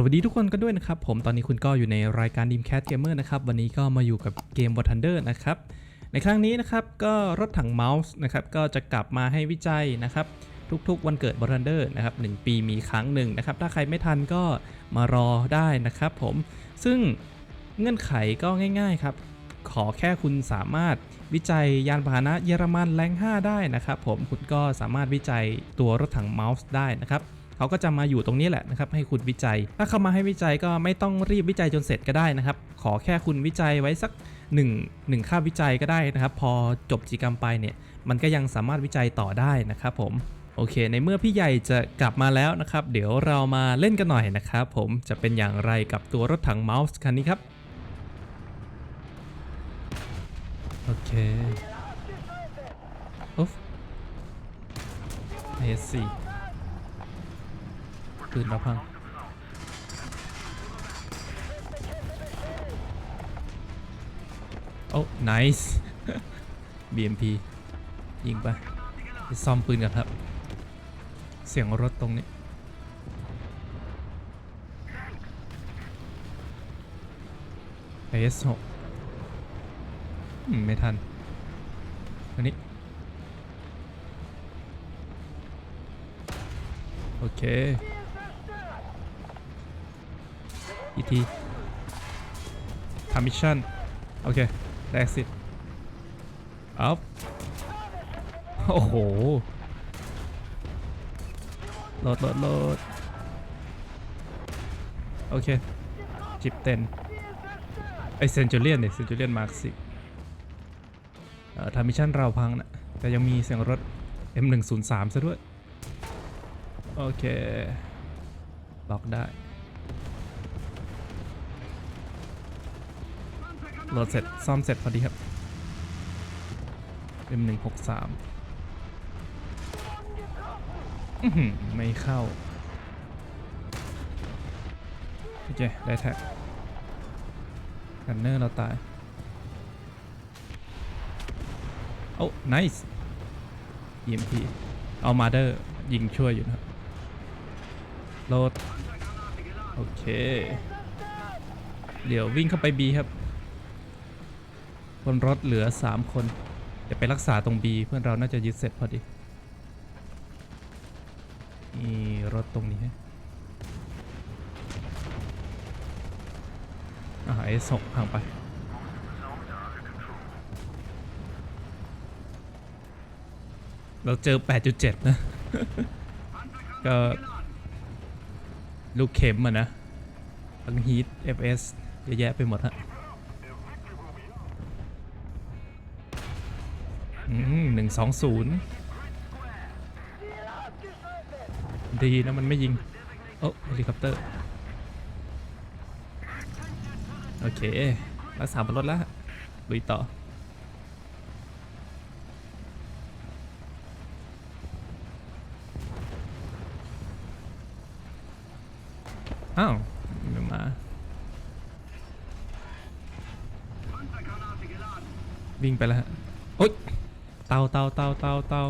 สวัสดีทุกคนกันด้วยนะครับ ผมตอนนี้คุณก็อยู่ในรายการ d ีมแค t เกมเมอร์นะครับ วันนี้ก็มาอยู่กับเกม War Thunder นะครับ ในครั้งนี้นะครับ ก็รถถังเมาส์นะครับ ก็จะกลับมาให้วิจัยนะครับ ทุกๆ วันเกิด War Thunder นะครับหนึ่งปีมีครั้งหนึ่งนะครับ ถ้าใครไม่ทันก็มารอได้นะครับผมซึ่งเงื่อนไขก็ง่าย ๆครับ ขอแค่คุณสามารถวิจัยยานพาหนะเยอรมันแรง5ได้นะครับผมคุณก็สามารถวิจัยตัวรถถังเมาส์ได้นะครับ เขาก็จะมาอยู่ตรงนี้แหละนะครับให้คุณวิจัย ถ้าเขามาให้วิจัยก็ไม่ต้องรีบวิจัยจนเสร็จก็ได้นะครับ ขอแค่คุณวิจัยไว้สัก1 1ค่าวิจัยก็ได้นะครับ พอจบกิกรรมไปเนี่ย มันก็ยังสามารถวิจัยต่อได้นะครับผมโอเค ในเมื่อพี่ใหญ่จะกลับมาแล้วนะครับ เดี๋ยวเรามาเล่นกันหน่อยนะครับผมจะเป็นอย่างไรกับตัวรถถังเมาส์คันนี้ครับ โอเคอุ๊ฟเอสซี ปืนเราพังโอ้ nice BMP ยิงไปซ่อมปืนกันครับ เสียงรถตรงนี้ AS6 ไม่ทัน อันนี้ โอเค อีกทีทำมิชชั่น โอเคแลกสิอัพโอ้โหโหลดโหลดโหลดโอเค จิบเต็นไอเซนจูเลียนเนี่ยเซนจูเลียนมาร์คสิเอ่อทำมิชชั่นเราพังนะแต่ยังมีเสียงรถ M103 ซะด้วย โอเค ล็อกได้ ลดเสร็จซ่อมเสร็จพอดีครับ M163 อื้อหือไม่เข้า โอเค ได้แท็กกันเนอร์เราตาย โอ้ nice EMP เอามาเดอร์ ยิงช่วยอยู่นะครับโหลด โอเค เดี๋ยววิ่งเข้าไป B ครับ นรถเหลือ 3 คน เดี๋ยวไปรักษาตรง B เพื่อนเราน่าจะยึดเสร็จพอดีนี่รถตรงนี้อ่าไอ้ส่งห่างไปเราเจอ 8.7 นะ ก็ ลูกเข็มอะนะทั้งฮีท FS เยอะแยะไปหมดฮะ 120 ดีนะมันไม่ยิง โอ้เฮลิคอปเตอร์ โอเค รักษาบนรถแล้วลุยต่อเอ้าไม่มาวิ่งไปแล้ว เตาเตาเตาเตาเตา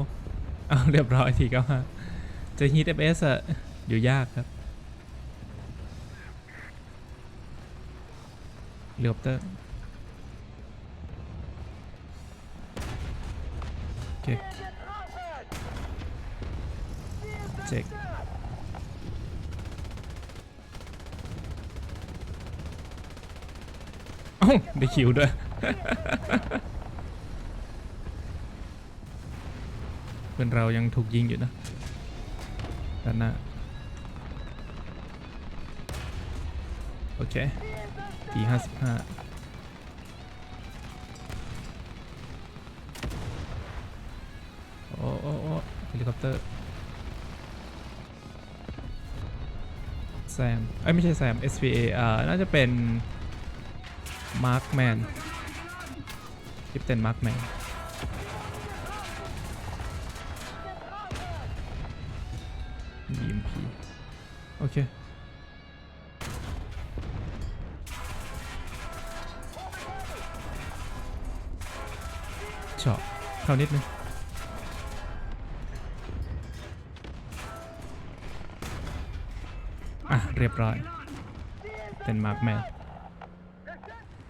เอาเรียบร้อยทีก็มาจะฮีทเอฟเอสอะอยู่ยากครับเรือเตอร์โอเคเจ็กเอ้าได้คิวด้วย พื่อนเรายังถูกยิงอยู่นะด้านหน้าโอเคทีห้าสิบห้าโอ้โอ้โอ้เฮลิคอปเตอร์แซมเอ้ยไม่ใช่แซม SVA อ่าน่าจะเป็นมาร์คแมนคิปเต็นมาร์คแมน EMP โอเค เจาะเข้านิดนึงอะ เรียบร้อย เป็นมาร์คแมน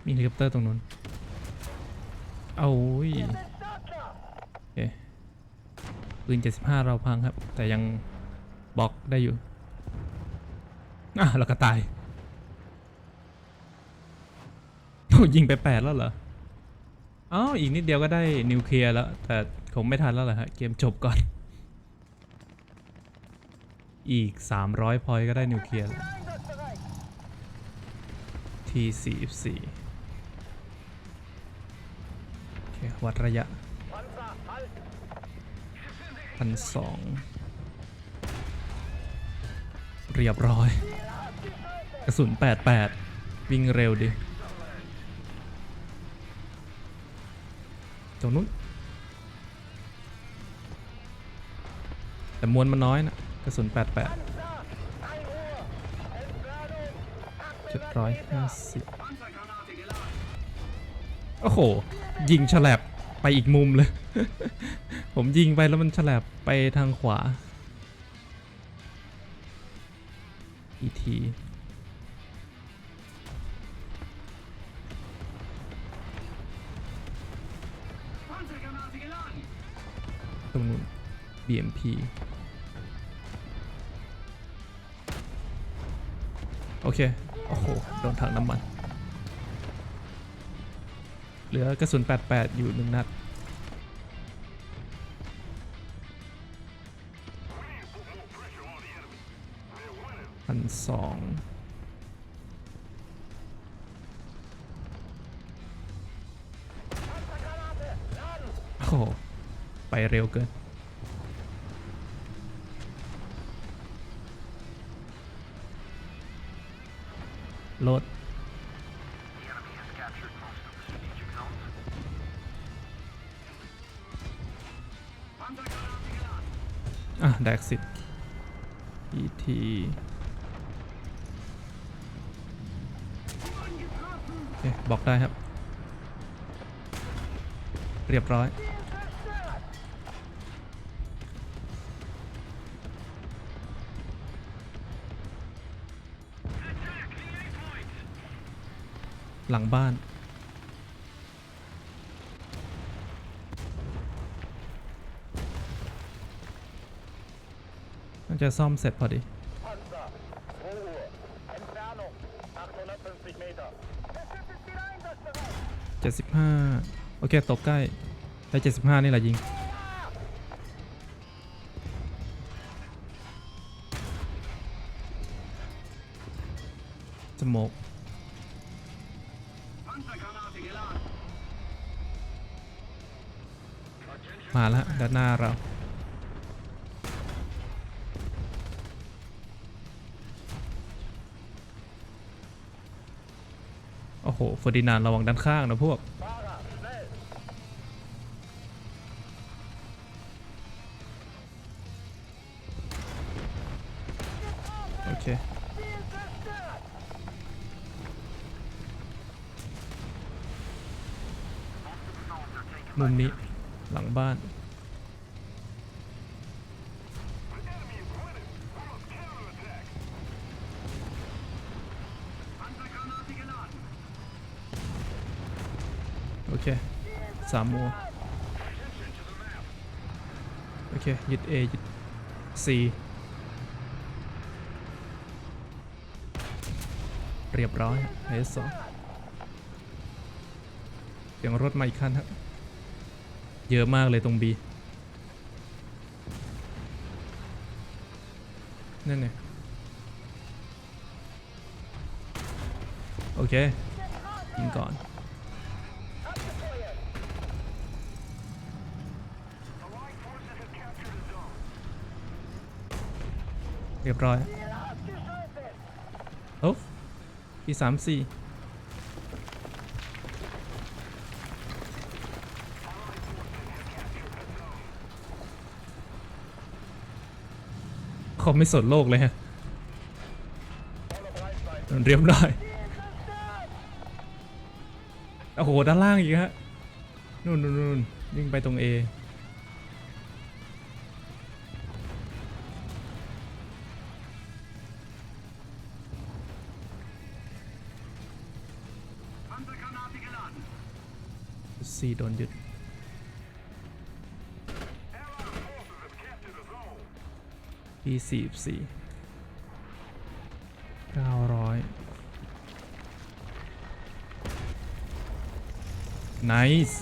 มีเฮลิคอปเตอร์ตรงนู้นเอาอุ้ยโอเคปืน 75 เราพังครับ แต่ยัง บล็อกได้อยู่อะเราก็ตายโอ้ยิงไป8แล้วเหรออ้าวอีกนิดเดียวก็ได้นิวเคลียร์แล้ว แต่คงไม่ทันแล้วแหละฮะ เกมจบก่อน อีก 300 พอยต์ก็ได้นิวเคลียร์แล้ว T44 โอเควัดระยะพันสอง เรียบร้อย กระสุน 88 วิ่งเร็วดิ ตรงนู้น แต่มวลมันน้อยนะ กระสุน 88เจ็ดร้อยห้าสิบโอ้โห ยิงฉลับไปอีกมุมเลย ผมยิงไปแล้วมันฉลับไปทางขวา อีทีตรงนู้น BMP โอเค โอ้โห โดนถังน้ำมัน เหลือกระสุน 88 อยู่หนึ่งนัด พันสองโอ้โห ไปเร็วเกินโหลดอะแดกสิบ ET โอเคบอกได้ครับ เรียบร้อย หลังบ้าน น่าจะซ่อมเสร็จพอดี เจ็ดสิบห้าโอเคตกใกล้ได้เจ็ดสิบห้านี่แหละยิงจมกมาแล้วด้านหน้าเรา เฟอร์ดินานด์ระวังด้านข้างนะพวก โอเค มุมนี้หลังบ้าน โอเค สามมัว โอเคยึด A ยึด C เรียบร้อยเฮสสองเสียงรถมาอีกคันครับเยอะมากเลยตรง B นั่นไงโอเคยิงก่อน รียบร้อยโอ้ปีสามสี่เขาไม่สนโลกเลยฮะ เรียบร้อย โอ้โห ด้านล่างอีกฮะ นู่นนู่นนู่นวิ่งไปตรง A C โดนยึด P สี่สี่เก้าร้อย nice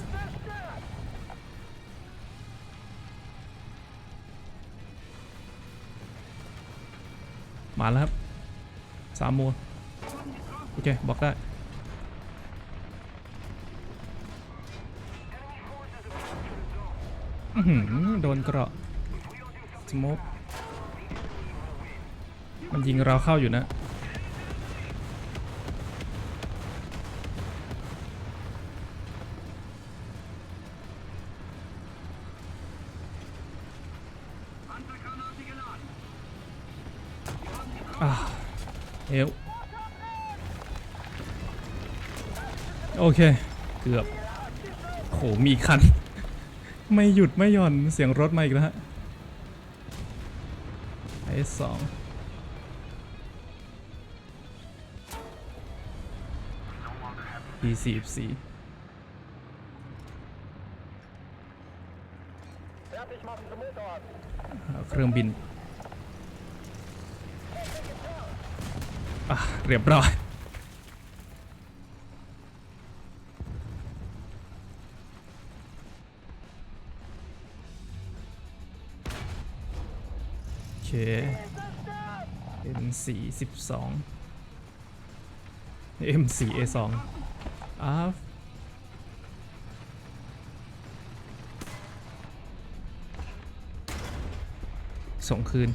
มาแล้วครับสามมัวโอเค บอกได้ โดนเกราะสมกมันยิงเราเข้าอยู่นะ อ่าเอวโอเค เกือบ โห มีคัน ไม่หยุดไม่หย่อนเสียงรถมาอีกแล้วฮะไอสองปีสี่สี่เครื่องบิน อะ เรียบร้อย โอเค M4 12 M4 A2 อ้าวส่งคืน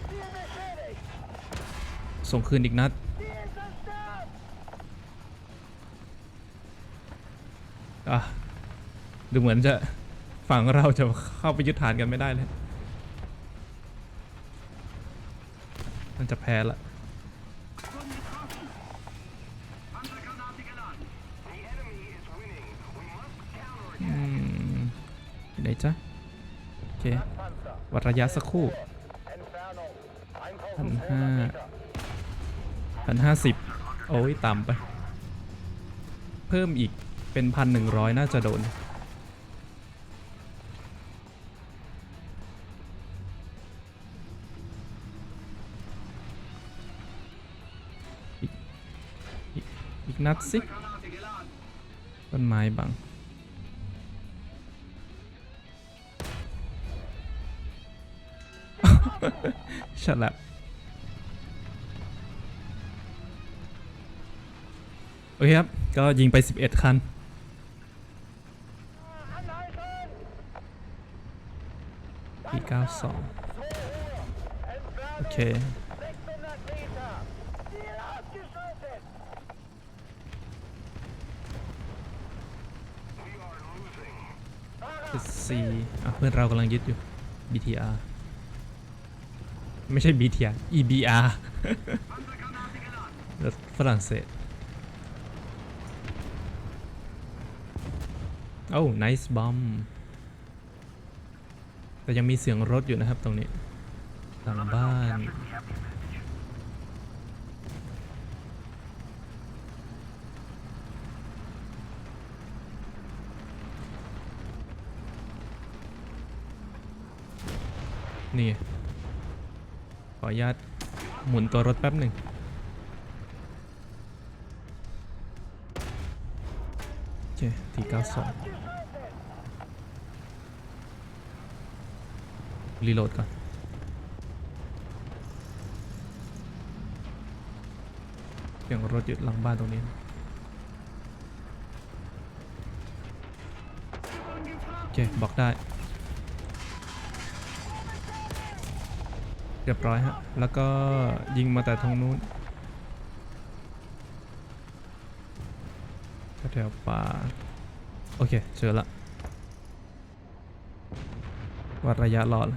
ส่งคืนอีกนัด อะ ดูเหมือนจะฝั่งเราจะเข้าไปยึดฐานกันไม่ได้เลย มันจะแพ้ละอืมไหนจ๊ะ โอเค วัดระยะสักครู่พันห้าพันห้าสิบโอ้ย ต่ำไป เพิ่มอีกเป็นพันหนึ่งร้อยน่าจะโดน อีกนัดสิต้นไม้บังฉลับโอเคครับ ก็ยิงไป 11 คัน Anhalten! ปี92 โอเค ซีอะเพื่อนเรากำลังยึดอยู่ BTR ไม่ใช่ BTR EBR รถฝรั่งเศสโอ้ nice bomb แต่ยังมีเสียงรถอยู่นะครับตรงนี้หลังบ้าน นี่ ขออนุญาตหมุนตัวรถแป๊บหนึ่งโอเคทีเก้าสองรีโหลดก่อนเสียงรถอยู่หลังบ้านตรงนี้โอเคบอกได้ เรียบร้อยฮะ แล้วก็ยิงมาแต่ทางนู้นแถวป่า โอเค เจอละ วัดระยะรอด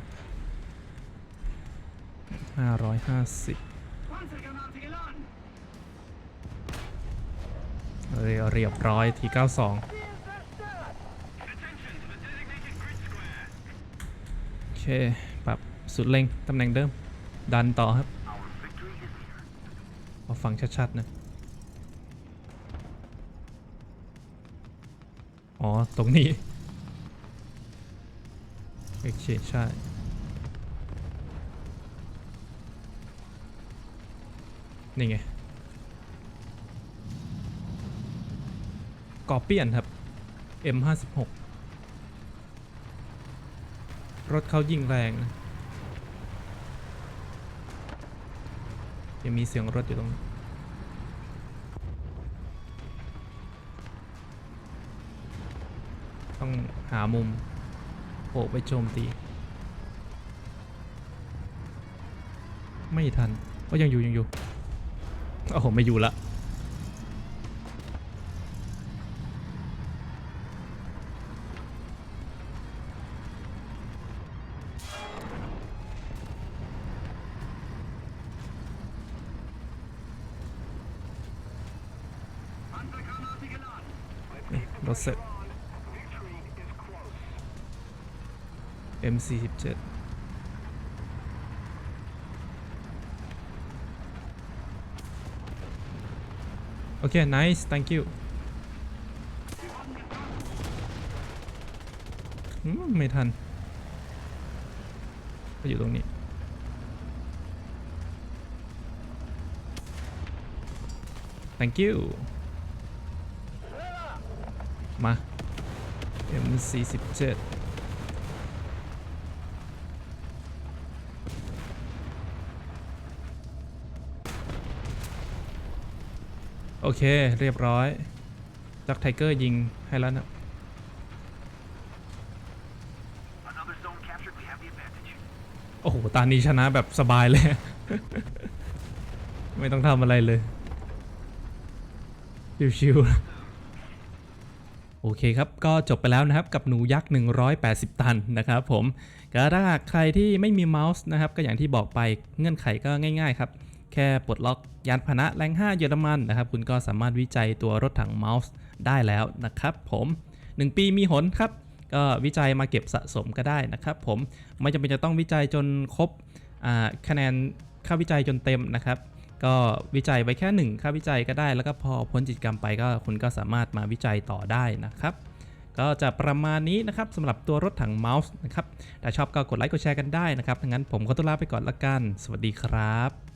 ห้าร้อยห้าสิบเรียเรียบร้อยทีเก้าสองโอเค สุดเล็งตำแหน่งเดิม ดันต่อครับเอาฟังชัดๆนะ อ๋อ ตรงนี้โอเคใช่นี่ไงกอเปียนครับ M56 รถเขายิงแรงนะ จะมีเสียงรถอยู่ตรงนี้ต้องหามุมโผล่ไปโจมตี ไม่ทันก็ยังอยู่ยังอยู่โอ้โหไม่อยู่ละ M47 โอเค nice thank you ไม่ทันก็อยู่ตรงนี้ thank you มา M47 โอเค เรียบร้อยจักไทเกอร์ยิงให้แล้วนะโอ้โห ตานี้ชนะแบบสบายเลย ไม่ต้องทำอะไรเลย ชิวๆโอเคครับ ก็จบไปแล้วนะครับกับหนูยักษ์ 180 ตันนะครับผมก็ถ้าหากใครที่ไม่มีเมาส์นะครับ ก็อย่างที่บอกไปเงื่อนไขก็ง่ายๆครับ แค่ปลดล็อกยานพาหนะแรง 5 เยอรมันนะครับ คุณก็สามารถวิจัยตัวรถถังเมาส์ได้แล้วนะครับผม 1 ปีมีหนครับ ก็วิจัยมาเก็บสะสมก็ได้นะครับผมไม่จำเป็นจะต้องวิจัยจนครบคะแนนค่าวิจัยจนเต็มนะครับ ก็วิจัยไว้แค่ 1 ค่าวิจัยก็ได้ แล้วก็พอพ้นกิจกรรมไปก็คุณก็สามารถมาวิจัยต่อได้นะครับก็จะประมาณนี้นะครับสำหรับตัวรถถังเมาส์นะครับถ้าชอบก็กดไลค์กดแชร์กันได้นะครับงั้นผมขอตัวลาไปก่อนละกัน สวัสดีครับ